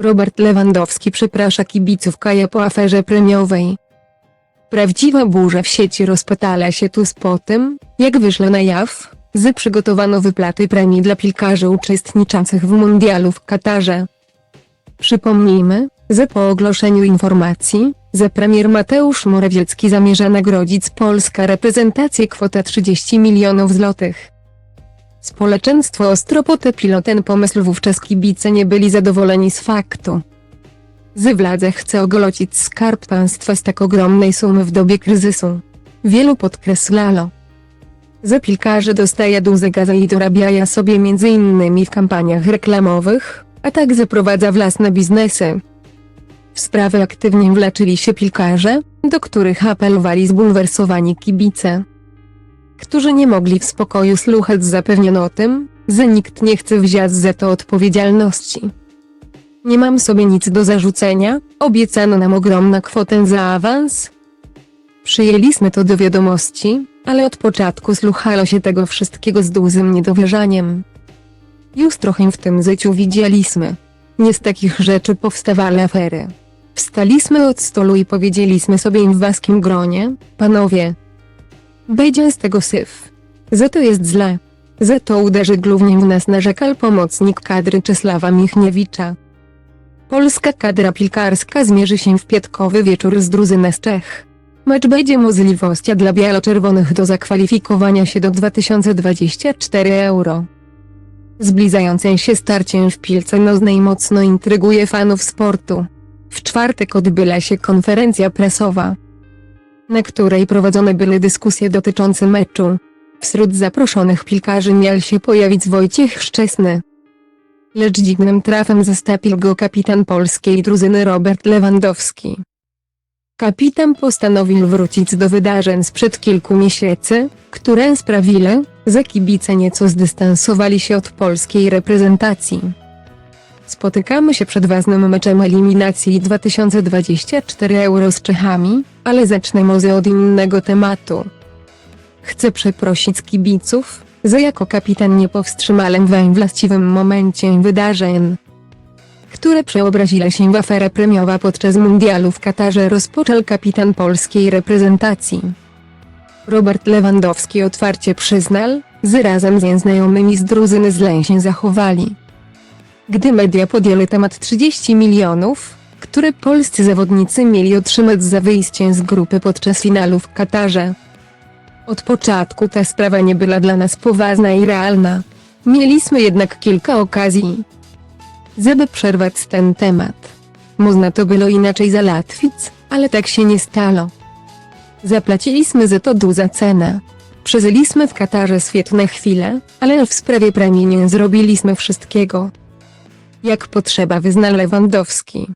Robert Lewandowski przeprasza kibiców Kaja po aferze premiowej. Prawdziwa burza w sieci rozpatala się tuż po tym, jak wyszło na jaw, że przygotowano wyplaty premii dla piłkarzy uczestniczących w mundialu w Katarze. Przypomnijmy, że po ogłoszeniu informacji, że premier Mateusz Morawiecki zamierza nagrodzić polska reprezentację kwota 30 milionów złotych. Społeczeństwo ostro potępiło ten pomysł wówczas kibice nie byli zadowoleni z faktu. że władze chce ogolocić skarb państwa z tak ogromnej sumy w dobie kryzysu. Wielu podkreślalo, że piłkarze dostają duże gazy i dorabiają sobie innymi w kampaniach reklamowych, a także prowadza własne biznesy. W sprawę aktywnie wleczyli się piłkarze, do których apelowali zbulwersowani kibice którzy nie mogli w spokoju słuchać zapewniono o tym, że nikt nie chce wziąć za to odpowiedzialności. Nie mam sobie nic do zarzucenia, obiecano nam ogromną kwotę za awans. Przyjęliśmy to do wiadomości, ale od początku słuchało się tego wszystkiego z dużym niedowierzaniem. Już trochę w tym życiu widzieliśmy. Nie z takich rzeczy powstawały afery. Wstaliśmy od stolu i powiedzieliśmy sobie w waskim gronie, panowie, Będzie z tego syf. Za to jest źle. Za to uderzy głównie w nas narzekał pomocnik kadry Czesława Michniewicza. Polska kadra piłkarska zmierzy się w piątkowy wieczór z drużyną z Czech. Mecz będzie możliwością dla biało-czerwonych do zakwalifikowania się do 2024 euro. Zbliżające się starcie w piłce nożnej mocno intryguje fanów sportu. W czwartek odbyła się konferencja prasowa na której prowadzone były dyskusje dotyczące meczu. Wśród zaproszonych piłkarzy miał się pojawić Wojciech Szczesny. Lecz dziwnym trafem zastąpił go kapitan polskiej drużyny Robert Lewandowski. Kapitan postanowił wrócić do wydarzeń sprzed kilku miesięcy, które sprawiły, że kibice nieco zdystansowali się od polskiej reprezentacji. Spotykamy się przed ważnym meczem eliminacji 2024 Euro z Czechami, ale zacznę może od innego tematu. Chcę przeprosić kibiców, że jako kapitan nie powstrzymałem we właściwym momencie wydarzeń, które przeobraziły się w aferę premiowa podczas mundialu w Katarze rozpoczął kapitan polskiej reprezentacji. Robert Lewandowski otwarcie przyznał, że razem z znajomymi z drużyny źle się zachowali. Gdy media podjęły temat 30 milionów, które polscy zawodnicy mieli otrzymać za wyjście z grupy podczas finalu w Katarze. Od początku ta sprawa nie była dla nas poważna i realna. Mieliśmy jednak kilka okazji, żeby przerwać ten temat. Można to było inaczej załatwić, ale tak się nie stało. Zapłaciliśmy za to duża cenę. Przeżyliśmy w Katarze świetne chwile, ale w sprawie premii nie zrobiliśmy wszystkiego. Jak potrzeba wyzna Lewandowski.